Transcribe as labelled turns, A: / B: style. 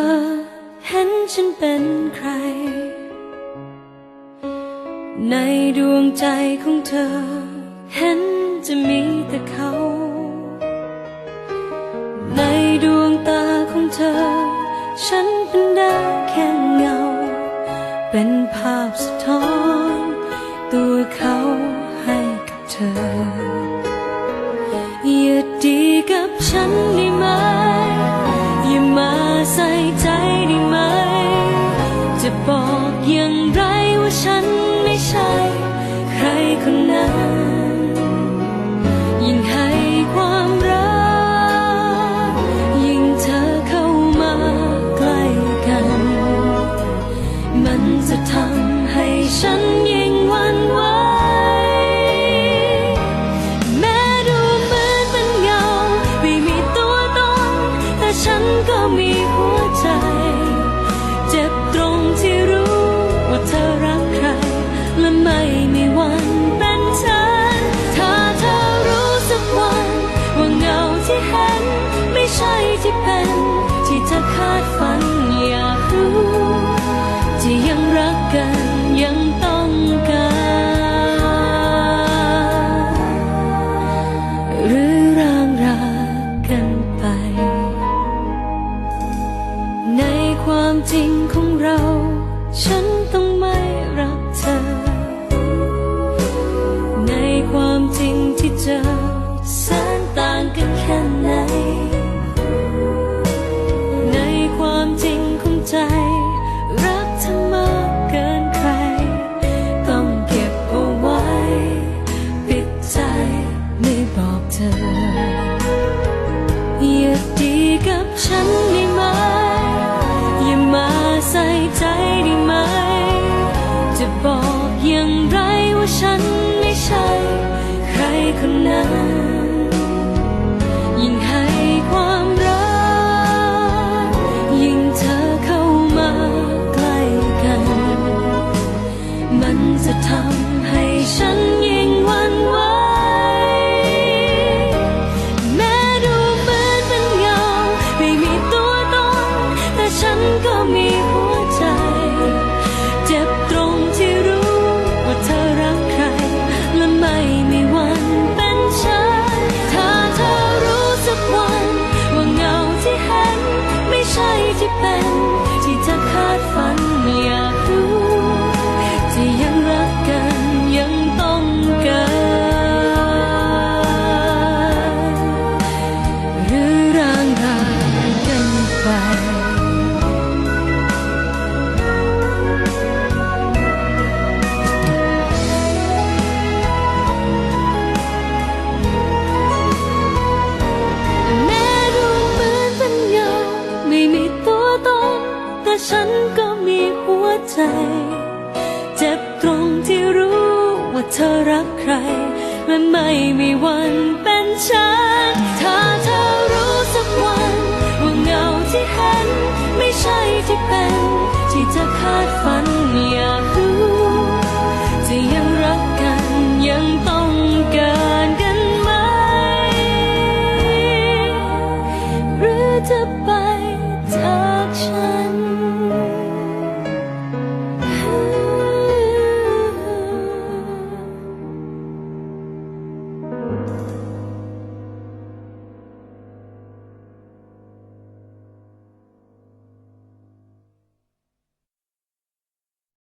A: เธอเห็นฉันเป็นใคร ในดวงใจของเธอ เห็นจะมีแต่เขา ในดวงตาของเธอ ฉันเป็นได้แค่เงา เป็นภาพสะท้อน ตัวเขาให้กับเธออย่าดีกับฉัน บอกอย่างไรว่าฉันไม่ใช่ ใครคนนั้น ยิ่งให้ความรัก ยิ่งเธอเข้ามาใกล้กัน มันจะทำให้ฉันยิ่งหวันไหวแม้ดูเหมือนเป็นเงา ไม่มีตัวตน แต่ฉันก็มีหัวใจ คาดฝันอยากรู้ที่ยังรักกันยังต้องการหรือร่างรากันไป ในความจริงของเรา ฉันต้องไม่รักเธอ ในความจริงที่เจอแสนต่างกันแค่ เธอ อย่าดีกับฉันได้ไหม อย่ามาใส่ใจได้ ฉันก็มีหัวใจ เจ็บตรงที่รู้ว่าเธอรักใคร และไม่มีวันเป็นฉันถ้าเธอ ใช่ที่เป็น ที่จะคาดฝันอยาก